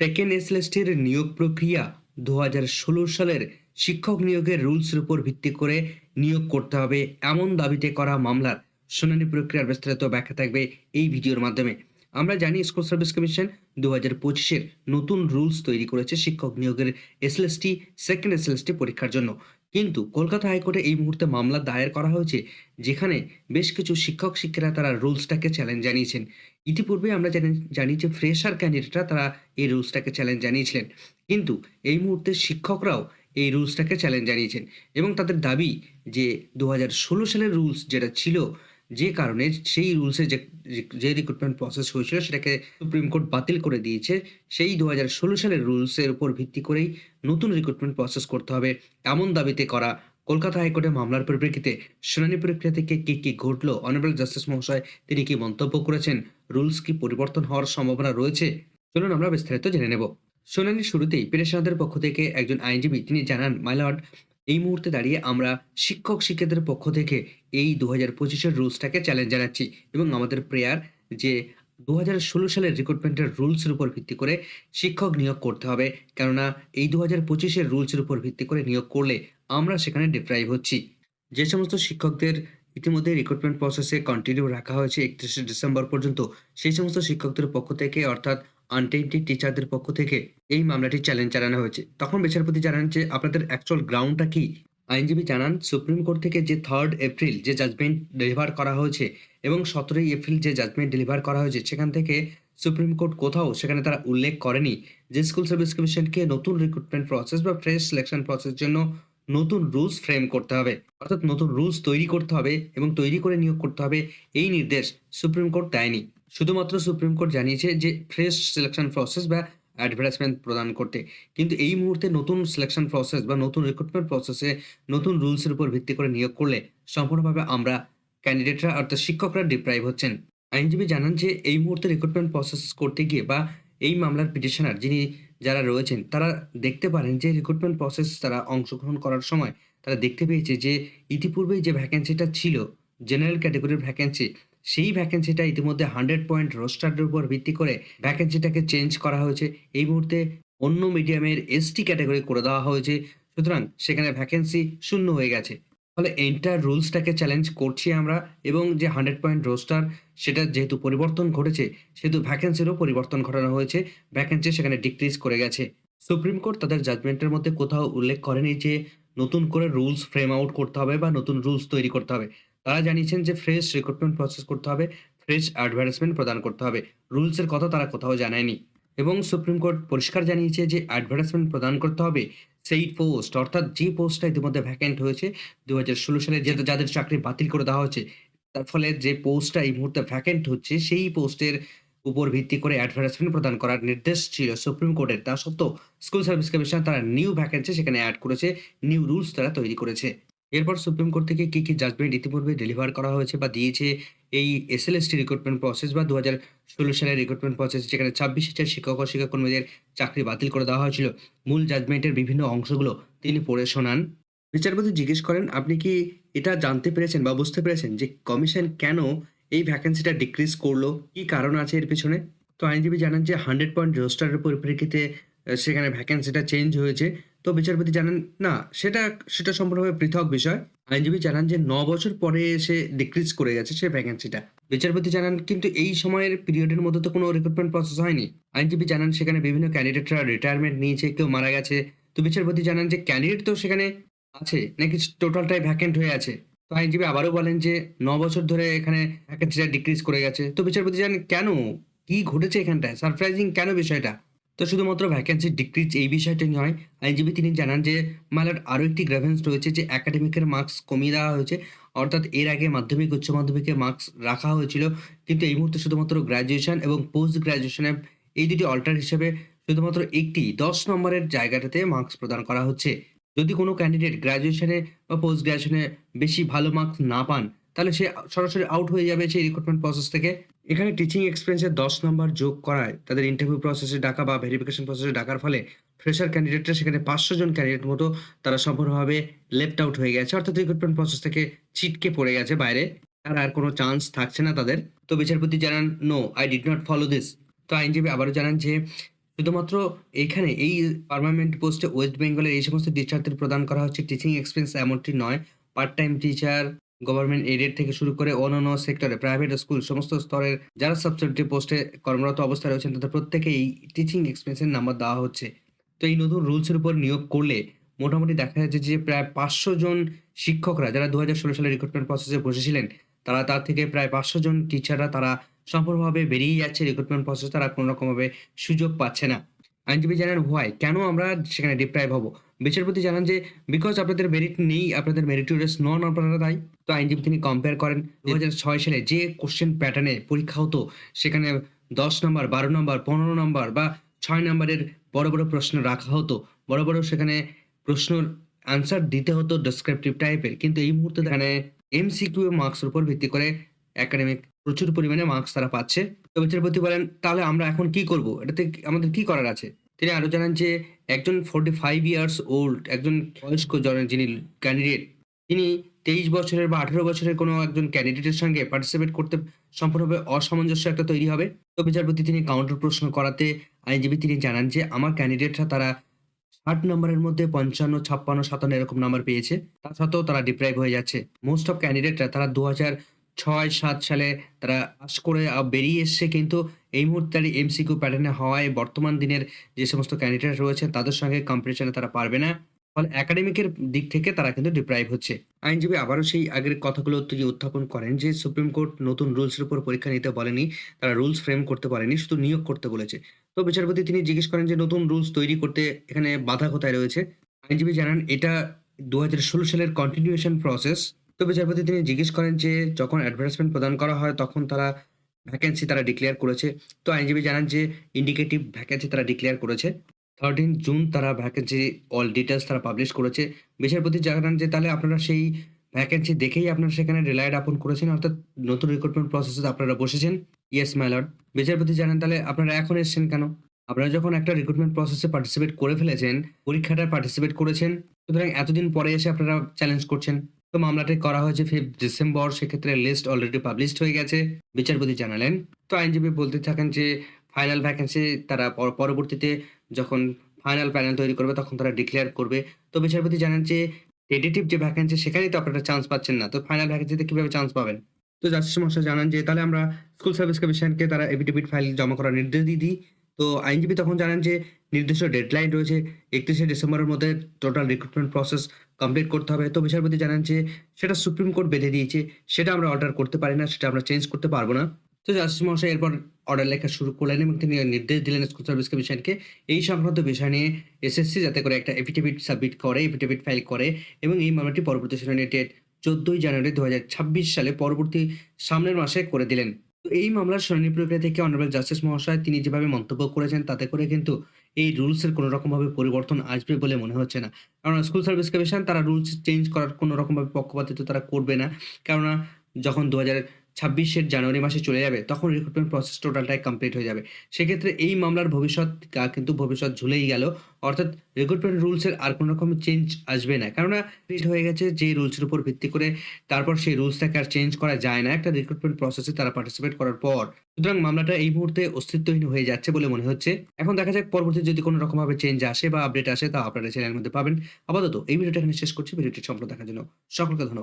Second এসএলএসটির নিয়োগ প্রক্রিয়া দু হাজার ষোলো সালের শিক্ষক নিয়োগের রুলসের উপর ভিত্তি করে নিয়োগ করতে হবে এমন দাবিতে করা মামলার শুনানি প্রক্রিয়ার বিস্তারিত ব্যাখ্যা থাকবে এই ভিডিওর মাধ্যমে। আমরা জানি স্কুল সার্ভিস কমিশন দু হাজার পঁচিশের নতুন রুলস তৈরি করেছে শিক্ষক নিয়োগের এসএলএসটি সেকেন্ড এসএলএসটি পরীক্ষার জন্য। কিন্তু কলকাতা হাইকোর্টে এই মুহূর্তে মামলা দায়ের করা হয়েছে, যেখানে বেশ কিছু শিক্ষক শিক্ষিকা তারা রুলসটাকে চ্যালেঞ্জ জানিয়েছেন। ইতিপূর্বে আমরা জানি যে ফ্রেশার ক্যান্ডিডেটরা তারা এই রুলসটাকে চ্যালেঞ্জ জানিয়েছিলেন। কিন্তু এই মুহূর্তে শিক্ষকরাও এই রুলসটাকে চ্যালেঞ্জ জানিয়েছেন এবং তাদের দাবি যে দু হাজার ষোলো সালের রুলস যেটা ছিল যে কারণে সেই রুলসে যে যে রিক্রুটমেন্ট প্রসেস হয়েছিল সেটাকে সুপ্রিম কোর্ট বাতিল করে দিয়েছে। সেই দু সালের রুলসের উপর ভিত্তি করেই নতুন রিক্রুটমেন্ট প্রসেস করতে হবে এমন দাবিতে করা কলকাতা হাইকোর্টে মামলার পরিপ্রেক্ষিতে শুনানি প্রক্রিয়া থেকে কী কী ঘটলো? অনারেবল জাস্টিস মহাশয় তিনি কি মন্তব্য করেছেন? রুলস কি পরিবর্তন হওয়ার সম্ভাবনা রয়েছে? চলুন আমরা বিস্তারিত জেনে নেব। শুনানির শুরুতেই পেরেশানদের পক্ষ থেকে একজন আইনজীবী তিনি জানান মাইলর্ড এই মুহূর্তে দাঁড়িয়ে আমরা শিক্ষক শিক্ষকদের পক্ষ থেকে এই দু হাজার পঁচিশের রুলসটাকে চ্যালেঞ্জ জানাচ্ছি এবং আমাদের প্রেয়ার যে দু হাজার ষোলো সালের রিক্রুটমেন্টের রুলসের উপর ভিত্তি করে শিক্ষক নিয়োগ করতে হবে। কেননা এই দু হাজার পঁচিশের রুলসের উপর ভিত্তি করে নিয়োগ করলে আমরা সেখানে ডিপ্রাইভ হচ্ছি। যে সমস্ত শিক্ষকদের ইতিমধ্যে রিক্রুটমেন্ট প্রসেসে কন্টিনিউ রাখা হয়েছে, একত্রিশে ডিসেম্বর পর্যন্ত, সেই সমস্ত শিক্ষকদের পক্ষ থেকে অর্থাৎ আনটেন্টেড টিচারদের পক্ষ থেকে এই মামলাটি চ্যালেঞ্জ জানানো হয়েছে। তখন বিচারপতি জানান যে আপনাদের অ্যাকচুয়াল গ্রাউন্ডটা কি? আইনজীবী জানান, সুপ্রিম কোর্ট থেকে যে থার্ড এপ্রিল যে জাজমেন্ট ডেলিভার করা হয়েছে এবং সতেরোই এপ্রিল যে জাজমেন্ট ডেলিভার করা হয়েছে, সেখান থেকে সুপ্রিম কোর্ট কোথাও সেখানে তারা উল্লেখ করেনি যে স্কুল সার্ভিস কমিশনকে নতুন রিক্রুটমেন্ট প্রসেস বা ফ্রেশ সিলেকশন প্রসেসের জন্য নতুন রুলস ফ্রেম করতে হবে। অর্থাৎ নতুন রুলস তৈরি করতে হবে এবং তৈরি করে নিয়োগ করতে হবে, এই নির্দেশ সুপ্রিম কোর্ট দেয়নি। শুধুমাত্র সুপ্রিম কোর্ট জানিয়েছে যে ফ্রেশ সিলেকশন প্রসেস বা অ্যাডভার্টাইজমেন্ট প্রদান করতে। কিন্তু এই মুহূর্তে নতুন সিলেকশন প্রসেস বা নতুন রিক্রুটমেন্ট প্রসেসে নতুন রুলসের উপর ভিত্তি করে নিয়োগ করলে সম্পূর্ণভাবে আমরা ক্যান্ডিডেটরা অর্থাৎ শিক্ষকরা ডিপ্রাইভ হচ্ছেন। আইনজীবী জানান যে এই মুহূর্তে রিক্রুটমেন্ট প্রসেস করতে গিয়ে বা এই মামলার পিটিশনার যিনি যারা রয়েছেন, তারা দেখতে পারেন যে রিক্রুটমেন্ট প্রসেস তারা অংশগ্রহণ করার সময় তারা দেখতে পেয়েছে যে ইতিপূর্বেই যে ভ্যাকেন্সিটা ছিল জেনারেল ক্যাটাগরির ভ্যাকেন্সি সেই ভ্যাকেন্সিটা ইতিমধ্যে হান্ড্রেড পয়েন্ট রোস্টারের উপর ভিত্তি করে ভ্যাকেন্সিটাকে চেঞ্জ করা হয়েছে। এই মুহূর্তে অন্য মিডিয়ামের এসটি ক্যাটাগরি করে দেওয়া হয়েছে। সুতরাং সেখানে ভ্যাকেন্সি শূন্য হয়ে গেছে। ফলে এন্টার রুলসটাকে চ্যালেঞ্জ করছি আমরা এবং যে হান্ড্রেড পয়েন্ট রোস্টার সেটা যেহেতু পরিবর্তন ঘটেছে, সেহেতু ভ্যাকেন্সিরও পরিবর্তন ঘটানো হয়েছে। ভ্যাকেন্সি সেখানে ডিক্রিজ করে গেছে। সুপ্রিম কোর্ট তাদের জাজমেন্টের মধ্যে কোথাও উল্লেখ করেনি যে নতুন করে রুলস ফ্রেম আউট করতে হবে বা নতুন রুলস তৈরি করতে হবে। তারা জানিয়েছেন যে ফ্রেশ রিক্রুটমেন্ট প্রসেস করতে হবে ফ্রেশ অ্যাডভার্টাইজমেন্ট প্রদান করতে হবে। রুলসের কথা তারা কোথাও জানায়নি। এবং সুপ্রিম কোর্ট পরিষ্কার জানিয়েছে যে অ্যাডভার্টাইজমেন্ট প্রদান করতে হবে সেই পোস্ট অর্থাৎ যে পোস্টটা ইতিমধ্যে ভ্যাকেন্ট হয়েছে দু হাজার ষোলো সালে, যে যাদের চাকরি বাতিল করে দেওয়া হয়েছে, তার ফলে যে পোস্টটা এই মুহূর্তে ভ্যাকেন্ট হচ্ছে, সেই পোস্টের উপর ভিত্তি করে অ্যাডভার্টাইজমেন্ট প্রদান করার নির্দেশ ছিল সুপ্রিম কোর্টের তা সত্ত্বেও স্কুল সার্ভিস কমিশন তারা নিউ ভ্যাকেন্সি সেখানে অ্যাড করেছে নিউ রুলস তারা তৈরি করেছে। এরপর সুপ্রিম কোর্ট থেকে কি কি জাজমেন্ট ইতিপূর্বে ডেলিভার করা হয়েছে বা দিয়েছে এই এসএলএসটি রিক্রুটমেন্ট প্রসেস বা দু হাজার ষোলো সালের রিক্রুটমেন্ট প্রসেস যেখানে ছাব্বিশ হাজার শিক্ষক ও শিক্ষাকর্মীদের চাকরি বাতিল করে দেওয়া হয়েছিল। মূল জাজমেন্টের বিভিন্ন অংশগুলো তিনি পড়ে শোনান। বিচারপতি জিজ্ঞেস করেন, আপনি কি এটা জানতে পেরেছেন বা বুঝতে পেরেছেন যে কমিশন কেন এই ভ্যাকেন্সিটা ডিক্রিজ করল? কি কারণ আছে এর পিছনে? তো আইনজীবী জানান যে হান্ড্রেড পয়েন্ট রোস্টারের পরিপ্রেক্ষিতে সেখানে ভ্যাকেন্সিটা চেঞ্জ হয়েছে। তো বিচারপতি জানান, না, সেটা সেটা সম্পূর্ণভাবে পৃথক বিষয়। আইনজীবী জানান যে, ন বছর পরে এসে ডিক্রিজ করে গেছে, সে ভ্যাকেন্সিটা বিচারপতি জানান, কিন্তু এই সময়ের পিরিয়ডের মধ্যে তো কোনো রিক্রুটমেন্ট প্রসেস হয়নি। আইনজীবী জানান, সেখানে বিভিন্ন ক্যান্ডিডেটরা রিটায়ারমেন্ট নিয়েছে, কেউ মারা গেছে। তো বিচারপতি জানান যে ক্যান্ডিডেট তো সেখানে আছে, নাকি টোটালটাই ভ্যাকেন্ট হয়ে আছে? তো আইনজীবী আবারও বলেন যে, ন বছর ধরে এখানে ভ্যাকেন্সিটা ডিক্রিজ করে গেছে। তো বিচারপতি জানান, কেন? কি ঘটেছে এখানটায়? সারপ্রাইজিং কেন বিষয়টা? তো শুধুমাত্র ভ্যাকেন্সি ডিক্রিজ এই বিষয়টি নয়, আইনজীবী তিনি জানান যে মালার আরও একটি গ্রেভেন্স রয়েছে যে একাডেমিকের মার্কস কমিয়ে দেওয়া হয়েছে। অর্থাৎ এর আগে মাধ্যমিক, উচ্চ মাধ্যমিকের মার্কস রাখা হয়েছিল। কিন্তু এই মুহূর্তে শুধুমাত্র গ্র্যাজুয়েশন এবং পোস্ট গ্র্যাজুয়েশনে এই দুটি অল্টার হিসেবে শুধুমাত্র একটি দশ নম্বরের জায়গাটাতে মার্কস প্রদান করা হচ্ছে। যদি কোনো ক্যান্ডিডেট গ্র্যাজুয়েশনে বা পোস্ট গ্র্যাজুয়েশনে বেশি ভালো মার্কস না পান, তাহলে সে সরাসরি আউট হয়ে যাবে সেই রিক্রুটমেন্ট প্রসেস থেকে। এখানে টিচিং এক্সপিরিয়েন্সের দশ নম্বর যোগ করায়, তাদের ইন্টারভিউ প্রসেসে ডাকা বা ভেরিফিকেশন প্রসেসে ডাকার ফলে ফ্রেশার ক্যান্ডিডেটরা সেখানে পাঁচশো জন ক্যান্ডিডেট মতো তারা সম্পূর্ণভাবে লেফট আউট হয়ে গেছে। অর্থাৎ রিক্রুটমেন্ট প্রসেস থেকে ছিটকে পড়ে গেছে বাইরে। আর আর কোনো চান্স থাকছে না তাদের। তো বিচারপতি জানান no I did not follow this তো আইনজীবী আবারও জানান যে, শুধুমাত্র এখানে এই পার্মানেন্ট পোস্টে ওয়েস্ট বেঙ্গলের এই সমস্ত টিচারদের প্রদান করা হচ্ছে। টিচিং এক্সপেন্স এমনটি নয়। Part time teacher government aided থেকে শুরু করে অন্যান্য সেক্টরে, প্রাইভেট স্কুল, সমস্ত স্তরের যারা সাবসিডিটি পোস্টে কর্মরত অবস্থায় রয়েছেন, তাদের প্রত্যেকেই টিচিং এক্সপেন্সের নাম্বার দেওয়া হচ্ছে। তো এই নতুন রুলসের উপর নিয়োগ করলে মোটামুটি দেখা যাচ্ছে যে প্রায় পাঁচশো জন শিক্ষকরা যারা দু হাজার ষোলো সালে রিক্রুটমেন্ট প্রসেসে বসেছিলেন, তারা তার থেকে প্রায় পাঁচশো জন টিচাররা তারা সম্পূর্ণভাবে বেরিয়ে যাচ্ছে রিক্রুটমেন্ট প্রসেস তারা কোনো রকমভাবে সুযোগ পাচ্ছে না। আইনজীবী জানান হোয়াই কেন আমরা সেখানে ডিপ্রাইভ হব? বিচারপতি জানান যে বিকজ আপনাদের মেরিট নেই আপনাদের মেরিটোরিয়াস নন আপনারা তাই তো আইনজীবী তিনি কম্পেয়ার করেন দু হাজার ছয় সালে যে কোশ্চেন প্যাটার্নে পরীক্ষা হতো সেখানে দশ নম্বর বারো নম্বর পনেরো নম্বর বা ছয় নম্বরের বড় বড় প্রশ্ন রাখা হতো। বড় বড় সেখানে প্রশ্নের আনসার দিতে হতো ডেসক্রিপটিভ টাইপের কিন্তু এই মুহূর্তে এখানে এমসিকিউ মার্কসের উপর ভিত্তি করে একাডেমিক প্রচুর পরিমাণে মার্কস তারা পাচ্ছে। বিচারপতি বলেন, তাহলে আমরা এখন কি করব? এটাতে আমাদের কি করার আছে? তিনি আরও জানান যে, একজন ফোর্টি ফাইভ ইয়ার্স ওল্ড একজন বয়স্ক জন যিনি ক্যান্ডিডেট তিনি তেইশ বছরের বা আঠেরো বছরের কোনো একজন ক্যান্ডিডেটের সঙ্গে পার্টিসিপেট করতে সম্পূর্ণভাবে অসামঞ্জস্য একটা তৈরি হবে। তো বিচারপতি তিনি কাউন্টার প্রশ্ন করাতে আইনজীবী তিনি জানান যে, আমার ক্যান্ডিডেটরা তারা ষাট নম্বরের মধ্যে পঞ্চান্ন, ছাপ্পান্ন, সাতান্ন এরকম নাম্বার পেয়েছে। তা সত্ত্বেও তারা ডিপ্রাইভ হয়ে যাচ্ছে। মোস্ট অফ ক্যান্ডিডেটরা তারা দু হাজার ছয়, সাত সালে তারা পাস করে বেরিয়ে এসছে। কিন্তু এই মুহূর্তে এমসিকিউ প্যাটার্নে হওয়ায় বর্তমান দিনের যে সমস্ত ক্যান্ডিডেট রয়েছে তাদের সঙ্গে কম্পিটিশনে তারা পারবে না। ফলে একাডেমিকের দিক থেকে তারা কিন্তু ডিপ্রাইভ হচ্ছে। আইনজীবী আবারও সেই আগের কথাগুলো তিনি উত্থাপন করেন যে, সুপ্রিম কোর্ট নতুন রুলসের উপর পরীক্ষা নিতে বলেনি। তারা রুলস ফ্রেম করতে পারেনি শুধু নিয়োগ করতে বলেছে। তো বিচারপতি তিনি জিজ্ঞেস করেন যে, নতুন রুলস তৈরি করতে এখানে বাধা কোথায় রয়েছে? আইনজীবী জানান, এটা দু হাজার ষোলো সালের কন্টিনিউশন প্রসেস তো বিচারপতি তিনি জিজ্ঞেস করেন যে, যখন অ্যাডভার্টাইজমেন্ট প্রদান করা হয়, তখন তারা ভ্যাকেন্সি তারা ডিক্লেয়ার করেছে। তো আইনজীবী জানান যে ইন্ডিকেটিভ ভ্যাকেন্সি তারা ডিক্লেয়ার করেছে। থার্টিন জুন তারা ভ্যাকেন্সি অল ডিটেলস তারা পাবলিশ করেছে। বিচারপতি জানান যে, তাহলে আপনারা সেই ভ্যাকেন্সি দেখেই আপনারা সেখানে রিলাইড আপন করেছেন, অর্থাৎ নতুন রিক্রুটমেন্ট প্রসেসে আপনারা বসেছেন। ইয়েস মাই বিচারপতি জানান, তাহলে আপনারা এখন এসেছেন কেন? আপনারা যখন একটা রিক্রুটমেন্ট প্রসেসে পার্টিসিপেট করে ফেলেছেন পরীক্ষাটা পার্টিসিপেট করেছেন, সুতরাং এতদিন পরে এসে আপনারা চ্যালেঞ্জ করছেন। তো মামলাটি করা হয়েছে ফিফথ ডিসেম্বর, সেক্ষেত্রে লিস্ট অলরেডি পাবলিশড হয়ে গেছে। বিচারপতি জানালেন, তো আইনজীবী বলতে থাকেন যে ফাইনাল ভ্যাকেন্সি তারা পর- পরবর্তীতে যখন ফাইনাল প্যানেল তৈরি করবে তখন তারা ডিক্লেয়ার করবে। তো বিচারপতি জানান যে টেটেটিভ যে ভ্যাকেন্সি সেখানেই তো আপনারা চান্স পাচ্ছেন না, তো ফাইনাল ভ্যাকেন্সিতে কীভাবে চান্স পাবেন? তো জাস্টিস মশাই জানান যে তাহলে আমরা স্কুল সার্ভিস কমিশনকে তারা এফিডেভিট ফাইল জমা করার নির্দেশ দিয়ে দিই। তো আইনজীবী তখন জানান যে নির্দিষ্ট ডেডলাইন রয়েছে, একত্রিশে ডিসেম্বরের মধ্যে টোটাল রিক্রুটমেন্ট প্রসেস কমপ্লিট করতে হবে। তো বিচারপতি জানান যে, সেটা সুপ্রিম কোর্ট বেঁধে দিয়েছে, সেটা আমরা অর্ডার করতে পারি না, সেটা আমরা চেঞ্জ করতে পারব না। তো জাস্টিস মহাশয় এরপর অর্ডার লেখা শুরু করলেন এবং তিনি নির্দেশ দিলেন স্কুল সার্ভিস কমিশনকে এই সংক্রান্ত বিষয় নিয়ে এসএসসি যাতে করে একটা এফিডেভিট সাবমিট করে এফিডেভিট ফাইল করে এবং এই মামলাটি পরবর্তী শুনানি ডেট চোদ্দই জানুয়ারি দু হাজার ছাব্বিশ সালে পরবর্তী সামনের মাসে করে দিলেন। তো এই মামলার শুনানি প্রক্রিয়া থেকে অনারেবল জাস্টিস মহাশয় তিনি যেভাবে মন্তব্য করেছেন, তাতে করে কিন্তু এই রুলসের কোনো রকমভাবে পরিবর্তন আসবে বলে মনে হচ্ছে না। কারণ স্কুল সার্ভিস কমিশন তারা রুলস চেঞ্জ করার কোনো রকমভাবে পক্ষপাতিত্ব তারা করবে না। কেননা যখন দু হাজার ছাব্বিশের জানুয়ারি মাসে চলে যাবে, তখন রিক্রুটমেন্ট প্রসেস টোটালটাই কমপ্লিট হয়ে যাবে। সেক্ষেত্রে এই মামলার ভবিষ্যৎ কিন্তু ভবিষ্যৎ ঝুলেই গেল। অর্থাৎ রিক্রুটমেন্ট রুলসের আর কোনো রকম চেঞ্জ আসবে না। কেননা create হয়ে গেছে যে রুলসের উপর ভিত্তি করে, তারপর সেই রুলসটাকে আর চেঞ্জ করা যায় না। একটা রিক্রুটমেন্ট প্রসেসে তারা পার্টিসিপেট করার পর। সুতরাং মামলাটা এই মুহূর্তে অস্তিত্বহীন হয়ে যাচ্ছে বলে মনে হচ্ছে। এখন দেখা যাক, পরবর্তী যদি কোনো রকমভাবে চেঞ্জ আসে বা আপডেট আসে, তা আপনারা চ্যানেলের মধ্যে পাবেন। আপাতত এই ভিডিওটা এখানে শেষ করছি। ভিডিওটি সম্পূর্ণ দেখার জন্য সকলকে ধন্যবাদ।